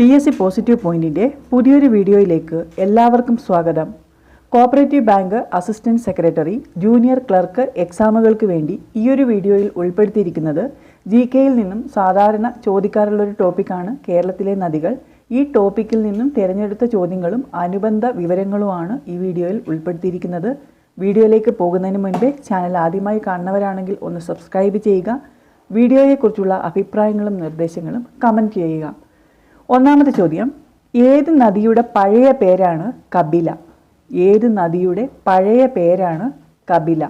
P S C positive പോയിന്റിന്റെ പുതിയൊരു വീഡിയോയിലേക്ക് എല്ലാവർക്കും സ്വാഗതം. Cooperative bank assistant secretary junior clerk എക്സാമുകൾക്ക് വേണ്ടി ഈയൊരു വീഡിയോയിൽ ഉൾപ്പെടുത്തിയിരിക്കുന്നത് ജി കെയിൽ നിന്നും സാധാരണ ചോദിക്കാറുള്ളൊരു ടോപ്പിക്കാണ് കേരളത്തിലെ നദികൾ. ഈ ടോപ്പിക്കിൽ നിന്നും തിരഞ്ഞെടുത്ത ചോദ്യങ്ങളും അനുബന്ധ വിവരങ്ങളുമാണ് ഈ വീഡിയോയിൽ ഉൾപ്പെടുത്തിയിരിക്കുന്നത്. വീഡിയോയിലേക്ക് പോകുന്നതിന് മുൻപേ ചാനൽ ആദ്യമായി കാണുന്നവരാണെങ്കിൽ ഒന്ന് സബ്സ്ക്രൈബ് ചെയ്യുക. വീഡിയോയെക്കുറിച്ചുള്ള അഭിപ്രായങ്ങളും നിർദ്ദേശങ്ങളും കമന്റ് ചെയ്യുക. ഒന്നാമത്തെ ചോദ്യം ഏത് നദിയുടെ പഴയ പേരാണ് കപില? ഏത് നദിയുടെ പഴയ പേരാണ് കപില?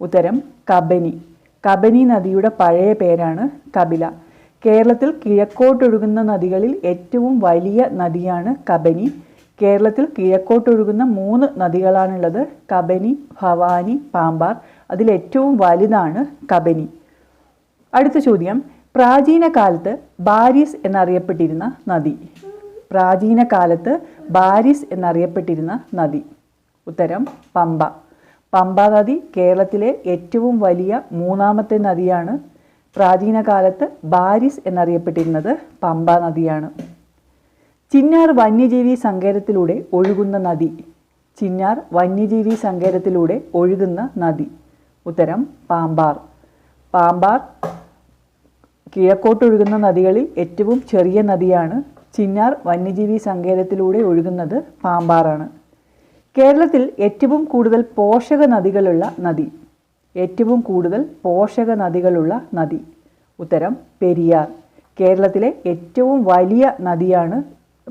ഉത്തരം കബനി. കബനി നദിയുടെ പഴയ പേരാണ് കപില. കേരളത്തിൽ കിഴക്കോട്ടൊഴുകുന്ന നദികളിൽ ഏറ്റവും വലിയ നദിയാണ് കബനി. കേരളത്തിൽ കിഴക്കോട്ടൊഴുകുന്ന മൂന്ന് നദികളാണുള്ളത് കബനി ഭവാനി പാമ്പാർ. അതിൽ ഏറ്റവും വലുതാണ് കബനി. അടുത്ത ചോദ്യം പ്രാചീന കാലത്ത് ബാരിസ് എന്നറിയപ്പെട്ടിരുന്ന നദി. പ്രാചീന കാലത്ത് ബാരിസ് എന്നറിയപ്പെട്ടിരുന്ന നദി. ഉത്തരം പമ്പ. പമ്പ നദി കേരളത്തിലെ ഏറ്റവും വലിയ മൂന്നാമത്തെ നദിയാണ്. പ്രാചീന കാലത്ത് ബാരിസ് എന്നറിയപ്പെട്ടിരുന്നത് പമ്പ നദിയാണ്. ചിന്നാർ വന്യജീവി സങ്കേതത്തിലൂടെ ഒഴുകുന്ന നദി. ചിന്നാർ വന്യജീവി സങ്കേതത്തിലൂടെ ഒഴുകുന്ന നദി. ഉത്തരം പാമ്പാർ. പാമ്പാർ കിഴക്കോട്ടൊഴുകുന്ന നദികളിൽ ഏറ്റവും ചെറിയ നദിയാണ് ചിന്നാർ വന്യജീവി സങ്കേതത്തിലൂടെ ഒഴുകുന്നത് പാമ്പാറാണ്. കേരളത്തിൽ ഏറ്റവും കൂടുതൽ പോഷക നദികളുള്ള നദി. ഏറ്റവും കൂടുതൽ പോഷക നദികളുള്ള നദി. ഉത്തരം പെരിയാർ. കേരളത്തിലെ ഏറ്റവും വലിയ നദിയാണ്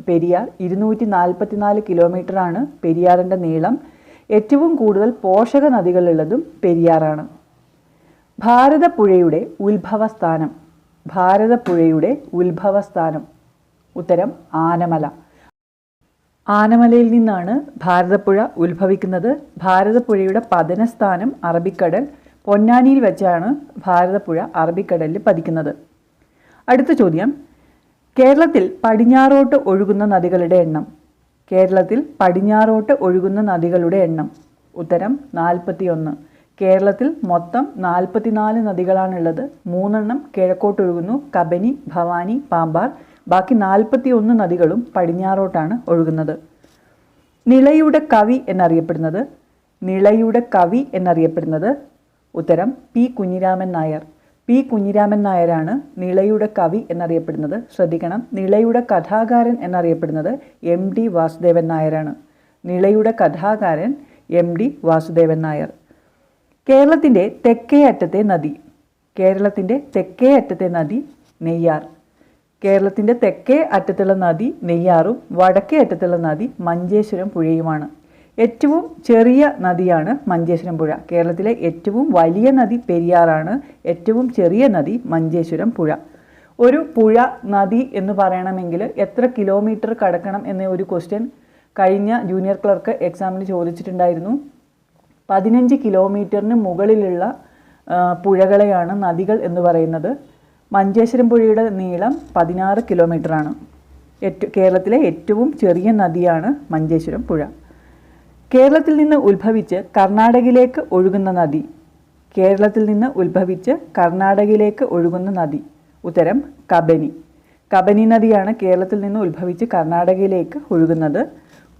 പെരിയാർ. ഇരുന്നൂറ്റി നാൽപ്പത്തിനാല് കിലോമീറ്ററാണ് പെരിയാറിന്റെ നീളം. ഏറ്റവും കൂടുതൽ പോഷക നദികളുള്ളതും പെരിയാറാണ്. ഭാരതപ്പുഴയുടെ ഉത്ഭവസ്ഥാനം. ഭാരതപ്പുഴയുടെ ഉത്ഭവസ്ഥാനം. ഉത്തരം ആനമല. ആനമലയിൽ നിന്നാണ് ഭാരതപ്പുഴ ഉത്ഭവിക്കുന്നത്. ഭാരതപ്പുഴയുടെ പതനസ്ഥാനം അറബിക്കടൽ. പൊന്നാനിയിൽ വെച്ചാണ് ഭാരതപ്പുഴ അറബിക്കടലിൽ പതിക്കുന്നത്. അടുത്ത ചോദ്യം. കേരളത്തിൽ പടിഞ്ഞാറോട്ട് ഒഴുകുന്ന നദികളുടെ എണ്ണം. കേരളത്തിൽ പടിഞ്ഞാറോട്ട് ഒഴുകുന്ന നദികളുടെ എണ്ണം. ഉത്തരം നാൽപ്പത്തിയൊന്ന്. കേരളത്തിൽ മൊത്തം നാൽപ്പത്തിനാല് നദികളാണുള്ളത്. മൂന്നെണ്ണം കിഴക്കോട്ടൊഴുകുന്നു. കബനി ഭവാനി പാമ്പാർ. ബാക്കി നാൽപ്പത്തി ഒന്ന് നദികളും പടിഞ്ഞാറോട്ടാണ് ഒഴുകുന്നത്. നിളയുടെ കവി എന്നറിയപ്പെടുന്നത്. നിളയുടെ കവി എന്നറിയപ്പെടുന്നത് ഉത്തരം പി കുഞ്ഞിരാമൻ നായർ. പി കുഞ്ഞിരാമൻ നായരാണ് നിളയുടെ കവി എന്നറിയപ്പെടുന്നത്. ശ്രദ്ധിക്കണം. നിളയുടെ കഥാകാരൻ എന്നറിയപ്പെടുന്നത് എം ഡി വാസുദേവൻ നായരാണ്. നിളയുടെ കഥാകാരൻ എം ഡി വാസുദേവൻ നായർ. കേരളത്തിന്റെ തെക്കേ അറ്റത്തെ നദി. കേരളത്തിന്റെ തെക്കേ അറ്റത്തെ നദി നെയ്യാർ. കേരളത്തിന്റെ തെക്കേ അറ്റത്തുള്ള നദി നെയ്യാറും വടക്കേ അറ്റത്തുള്ള നദി മഞ്ചേശ്വരം പുഴയുമാണ്. ഏറ്റവും ചെറിയ നദിയാണ് മഞ്ചേശ്വരം പുഴ. കേരളത്തിലെ ഏറ്റവും വലിയ നദി പെരിയാറാണ് ഏറ്റവും ചെറിയ നദി മഞ്ചേശ്വരം പുഴ. ഒരു പുഴ നദി എന്ന് പറയണമെങ്കിൽ എത്ര കിലോമീറ്റർ കടക്കണം എന്ന ഒരു ക്വസ്റ്റ്യൻ കഴിഞ്ഞ ജൂനിയർ ക്ലർക്ക് എക്സാമിന് ചോദിച്ചിട്ടുണ്ടായിരുന്നു. പതിനഞ്ച് കിലോമീറ്ററിന് മുകളിലുള്ള പുഴകളെയാണ് നദികൾ എന്ന് പറയുന്നത്. മഞ്ചേശ്വരം പുഴയുടെ നീളം പതിനാറ് കിലോമീറ്ററാണ്. ഏറ്റവും കേരളത്തിലെ ഏറ്റവും ചെറിയ നദിയാണ് മഞ്ചേശ്വരം പുഴ. കേരളത്തിൽ നിന്ന് ഉത്ഭവിച്ച് കർണാടകയിലേക്ക് ഒഴുകുന്ന നദി. കേരളത്തിൽ നിന്ന് ഉത്ഭവിച്ച് കർണാടകയിലേക്ക് ഒഴുകുന്ന നദി. ഉത്തരം കബനി. കബനി നദിയാണ് കേരളത്തിൽ നിന്ന് ഉത്ഭവിച്ച് കർണാടകയിലേക്ക് ഒഴുകുന്നത്.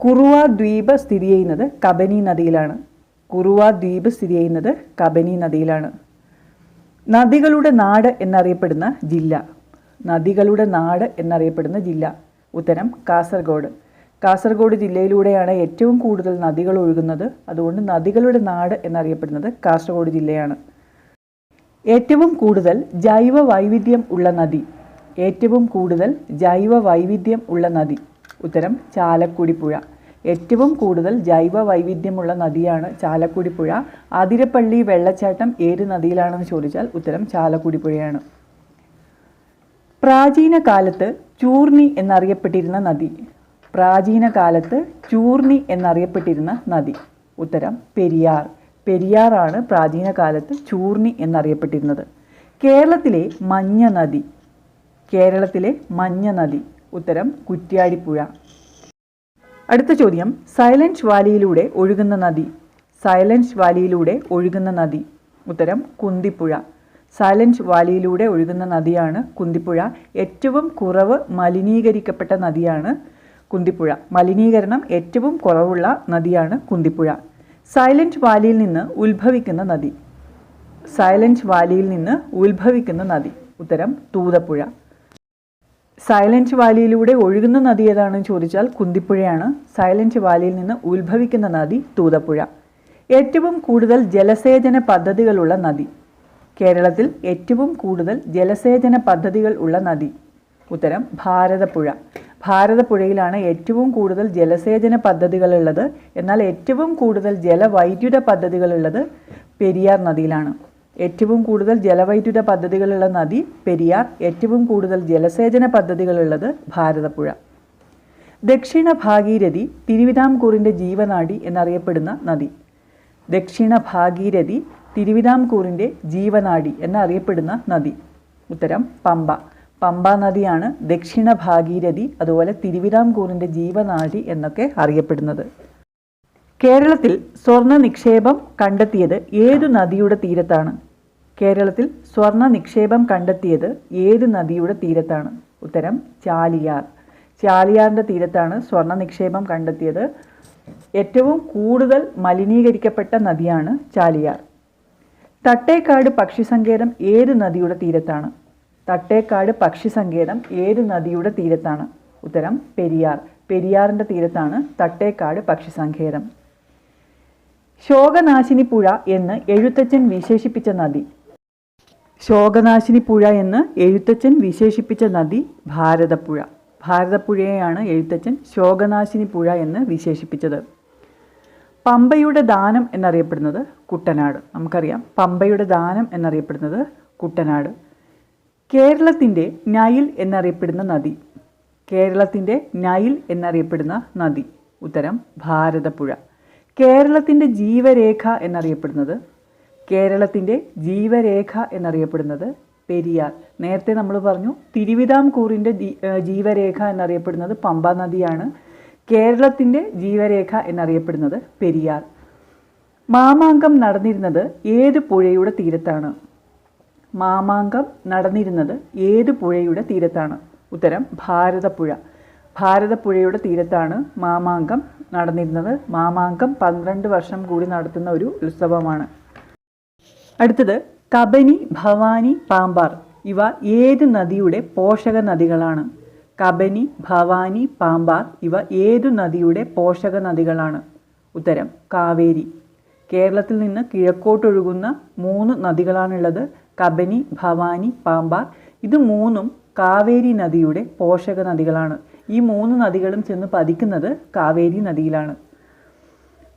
കുറുവ ദ്വീപ് സ്ഥിതി ചെയ്യുന്നത് കബനി നദിയിലാണ്. കുറുവ ദ്വീപ് സ്ഥിതി ചെയ്യുന്നത് കബനി നദിയിലാണ്. നദികളുടെ നാട് എന്നറിയപ്പെടുന്ന ജില്ല. നദികളുടെ നാട് എന്നറിയപ്പെടുന്ന ജില്ല. ഉത്തരം കാസർഗോഡ്. കാസർഗോഡ് ജില്ലയിലൂടെയാണ് ഏറ്റവും കൂടുതൽ നദികൾ ഒഴുകുന്നത്. അതുകൊണ്ട് നദികളുടെ നാട് എന്നറിയപ്പെടുന്നത് കാസർഗോഡ് ജില്ലയാണ്. ഏറ്റവും കൂടുതൽ ജൈവ വൈവിധ്യം ഉള്ള നദി. ഏറ്റവും കൂടുതൽ ജൈവ വൈവിധ്യം ഉള്ള നദി. ഉത്തരം ചാലക്കുടി പുഴ. ഏറ്റവും കൂടുതൽ ജൈവ വൈവിധ്യമുള്ള നദിയാണ് ചാലക്കുടി പുഴ അതിരപ്പള്ളി വെള്ളച്ചാട്ടം ഏത് നദിയിലാണെന്ന് ചോദിച്ചാൽ ഉത്തരം ചാലക്കുടി പുഴയാണ് പ്രാചീന കാലത്ത് ചൂർണി എന്നറിയപ്പെട്ടിരുന്ന നദി. പ്രാചീന കാലത്ത് ചൂർണി എന്നറിയപ്പെട്ടിരുന്ന നദി. ഉത്തരം പെരിയാർ. പെരിയാറാണ് പ്രാചീന കാലത്ത് ചൂർണി എന്നറിയപ്പെട്ടിരുന്നത്. കേരളത്തിലെ മഞ്ഞ നദി. കേരളത്തിലെ മഞ്ഞ നദി. ഉത്തരം കുറ്റ്യാടിപ്പുഴ. അടുത്ത ചോദ്യം. സൈലൻസ് വാലിയിലൂടെ ഒഴുകുന്ന നദി. സൈലൻസ് വാലിയിലൂടെ ഒഴുകുന്ന നദി. ഉത്തരം കുന്തിപ്പുഴ. സൈലൻസ് വാലിയിലൂടെ ഒഴുകുന്ന നദിയാണ് കുന്തിപ്പുഴ. ഏറ്റവും കുറവ് മലിനീകരിക്കപ്പെട്ട നദിയാണ് കുന്തിപ്പുഴ. മലിനീകരണം ഏറ്റവും കുറവുള്ള നദിയാണ് കുന്തിപ്പുഴ. സൈലൻസ് വാലിയിൽ നിന്ന് ഉത്ഭവിക്കുന്ന നദി. സൈലൻസ് വാലിയിൽ നിന്ന് ഉത്ഭവിക്കുന്ന നദി. ഉത്തരം തൂതപ്പുഴ. സൈലന്റ് വാലിയിലൂടെ ഒഴുകുന്ന നദി ഏതാണെന്ന് ചോദിച്ചാൽ കുന്തിപ്പുഴയാണ്. സൈലന്റ് വാലിയിൽ നിന്ന് ഉത്ഭവിക്കുന്ന നദി തൂതപ്പുഴ. ഏറ്റവും കൂടുതൽ ജലസേചന പദ്ധതികളുള്ള നദി. കേരളത്തിൽ ഏറ്റവും കൂടുതൽ ജലസേചന പദ്ധതികൾ ഉള്ള നദി. ഉത്തരം ഭാരതപ്പുഴ. ഭാരതപ്പുഴയിലാണ് ഏറ്റവും കൂടുതൽ ജലസേചന പദ്ധതികളുള്ളത്. എന്നാൽ ഏറ്റവും കൂടുതൽ ജലവൈദ്യുത പദ്ധതികളുള്ളത് പെരിയാർ നദിയിലാണ്. ഏറ്റവും കൂടുതൽ ജലവൈദ്യുത പദ്ധതികളുള്ള നദി പെരിയാർ ഏറ്റവും കൂടുതൽ ജലസേചന പദ്ധതികളുള്ളത് ഭാരതപ്പുഴ. ദക്ഷിണ ഭാഗീരഥി തിരുവിതാംകൂറിന്റെ ജീവനാടി എന്നറിയപ്പെടുന്ന നദി. ദക്ഷിണ ഭാഗീരഥി തിരുവിതാംകൂറിന്റെ ജീവനാടി എന്നറിയപ്പെടുന്ന നദി. ഉത്തരം പമ്പ. പമ്പ നദിയാണ് ദക്ഷിണ ഭാഗീരഥി അതുപോലെ തിരുവിതാംകൂറിന്റെ ജീവനാടി എന്നൊക്കെ അറിയപ്പെടുന്നത്. കേരളത്തിൽ സ്വർണ നിക്ഷേപം കണ്ടെത്തിയത് ഏതു നദിയുടെ തീരത്താണ്? കേരളത്തിൽ സ്വർണ നിക്ഷേപം കണ്ടെത്തിയത് ഏത് നദിയുടെ തീരത്താണ്? ഉത്തരം ചാലിയാർ. ചാലിയാറിന്റെ തീരത്താണ് സ്വർണ നിക്ഷേപം കണ്ടെത്തിയത്. ഏറ്റവും കൂടുതൽ മലിനീകരിക്കപ്പെട്ട നദിയാണ് ചാലിയാർ. തട്ടേക്കാട് പക്ഷി സങ്കേതം ഏത് നദിയുടെ തീരത്താണ്? തട്ടേക്കാട് പക്ഷി സങ്കേതം ഏത് നദിയുടെ തീരത്താണ്? ഉത്തരം പെരിയാർ. പെരിയാറിന്റെ തീരത്താണ് തട്ടേക്കാട് പക്ഷി സങ്കേതം ശോകനാശിനി പുഴ എന്ന് എഴുത്തച്ഛൻ വിശേഷിപ്പിച്ച നദി. ശോകനാശിനി പുഴ എന്ന് എഴുത്തച്ഛൻ വിശേഷിപ്പിച്ച നദി ഭാരതപ്പുഴ. ഭാരതപ്പുഴയെയാണ് എഴുത്തച്ഛൻ ശോകനാശിനി പുഴ എന്ന് വിശേഷിപ്പിച്ചത്. പമ്പയുടെ ദാനം എന്നറിയപ്പെടുന്നത് കുട്ടനാട്. നമുക്കറിയാം പമ്പയുടെ ദാനം എന്നറിയപ്പെടുന്നത് കുട്ടനാട്. കേരളത്തിന്റെ നൈൽ എന്നറിയപ്പെടുന്ന നദി. കേരളത്തിന്റെ നൈൽ എന്നറിയപ്പെടുന്ന നദി. ഉത്തരം ഭാരതപ്പുഴ. കേരളത്തിന്റെ ജീവരേഖ എന്നറിയപ്പെടുന്നത്? കേരളത്തിന്റെ ജീവരേഖ എന്നറിയപ്പെടുന്നത് പെരിയാർ. നേരത്തെ നമ്മൾ പറഞ്ഞു തിരുവിതാംകൂറിന്റെ ജീവരേഖ എന്നറിയപ്പെടുന്നത് പമ്പ നദിയാണ്. കേരളത്തിന്റെ ജീവരേഖ എന്നറിയപ്പെടുന്നത് പെരിയാർ. മാമാങ്കം നടന്നിരുന്നത് ഏത് പുഴയുടെ തീരത്താണ്? മാമാങ്കം നടന്നിരുന്നത് ഏത് പുഴയുടെ തീരത്താണ്? ഉത്തരം ഭാരതപ്പുഴ. ഭാരതപ്പുഴയുടെ തീരത്താണ് മാമാങ്കം നടന്നിരുന്നത്. മാമാങ്കം പന്ത്രണ്ട് വർഷം കൂടി നടത്തുന്ന ഒരു ഉത്സവമാണ്. അടുത്തത് കബനി ഭവാനി പാമ്പാർ. ഇവ ഏത് നദിയുടെ പോഷക നദികളാണ്? കബനി ഭവാനി പാമ്പാർ ഇവ ഏതു നദിയുടെ പോഷക നദികളാണ്? ഉത്തരം കാവേരി. കേരളത്തിൽ നിന്ന് കിഴക്കോട്ടൊഴുകുന്ന മൂന്ന് നദികളാണുള്ളത് കബനി ഭവാനി പാമ്പാർ. ഇത് മൂന്നും കാവേരി നദിയുടെ പോഷക നദികളാണ്. ഈ മൂന്ന് നദികളും ചെന്ന് പതിക്കുന്നത് കാവേരി നദിയിലാണ്.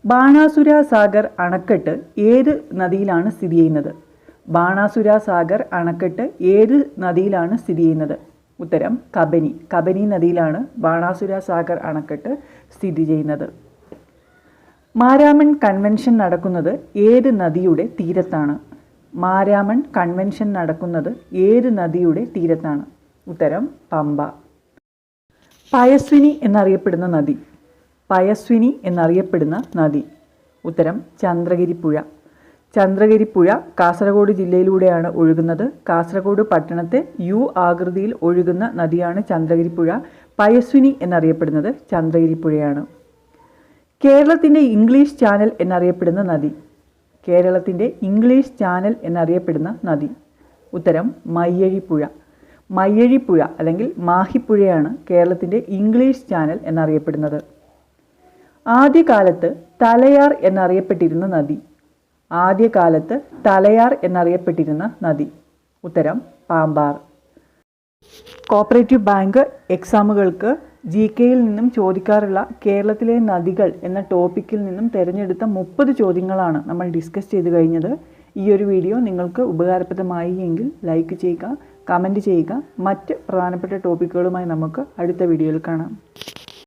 ബാണാസുര സാഗർ അണക്കെട്ട് ഏത് നദിയിലാണ് സ്ഥിതി ചെയ്യുന്നത്? ബാണാസുര സാഗർ അണക്കെട്ട് ഏത് നദിയിലാണ് സ്ഥിതി ചെയ്യുന്നത്? ഉത്തരം കബനി. കബനി നദിയിലാണ് ബാണാസുര സാഗർ അണക്കെട്ട് സ്ഥിതി ചെയ്യുന്നത്. മാരാമൺ കൺവെൻഷൻ നടക്കുന്നത് ഏത് നദിയുടെ തീരത്താണ്? മാരാമൺ കൺവെൻഷൻ നടക്കുന്നത് ഏത് നദിയുടെ തീരത്താണ്? ഉത്തരം പമ്പ. പയസ്വിനി എന്നറിയപ്പെടുന്ന നദി. പയസ്വിനി എന്നറിയപ്പെടുന്ന നദി. ഉത്തരം ചന്ദ്രഗിരിപ്പുഴ. ചന്ദ്രഗിരിപ്പുഴ കാസർഗോഡ് ജില്ലയിലൂടെയാണ് ഒഴുകുന്നത്. കാസർഗോഡ് പട്ടണത്തെ യു ആകൃതിയിൽ ഒഴുകുന്ന നദിയാണ് ചന്ദ്രഗിരിപ്പുഴ. പയസ്വിനി എന്നറിയപ്പെടുന്നത് ചന്ദ്രഗിരിപ്പുഴയാണ്. കേരളത്തിന്റെ ഇംഗ്ലീഷ് ചാനൽ എന്നറിയപ്പെടുന്ന നദി. കേരളത്തിന്റെ ഇംഗ്ലീഷ് ചാനൽ എന്നറിയപ്പെടുന്ന നദി. ഉത്തരം മയ്യഴിപ്പുഴ. മയ്യഴിപ്പുഴ അല്ലെങ്കിൽ മാഹിപ്പുഴയാണ് കേരളത്തിന്റെ ഇംഗ്ലീഷ് ചാനൽ എന്നറിയപ്പെടുന്നത്. ആദ്യകാലത്ത് തലയാർ എന്നറിയപ്പെട്ടിരുന്ന നദി. ആദ്യകാലത്ത് തലയാർ എന്നറിയപ്പെട്ടിരുന്ന നദി. ഉത്തരം പാമ്പാർ. കോപ്പറേറ്റീവ് ബാങ്ക് എക്സാമുകൾക്ക് ജി കെയിൽ നിന്നും ചോദിക്കാറുള്ള കേരളത്തിലെ നദികൾ എന്ന ടോപ്പിക്കിൽ നിന്നും തിരഞ്ഞെടുത്ത മുപ്പത് ചോദ്യങ്ങളാണ് നമ്മൾ ഡിസ്കസ് ചെയ്ത് കഴിഞ്ഞത്. ഈ ഒരു വീഡിയോ നിങ്ങൾക്ക് ഉപകാരപ്രദമായി എങ്കിൽ ലൈക്ക് ചെയ്യുക കമന്റ് ചെയ്യുക. മറ്റ് പ്രധാനപ്പെട്ട ടോപ്പിക്കുകളുമായി നമുക്ക് അടുത്ത വീഡിയോയിൽ കാണാം.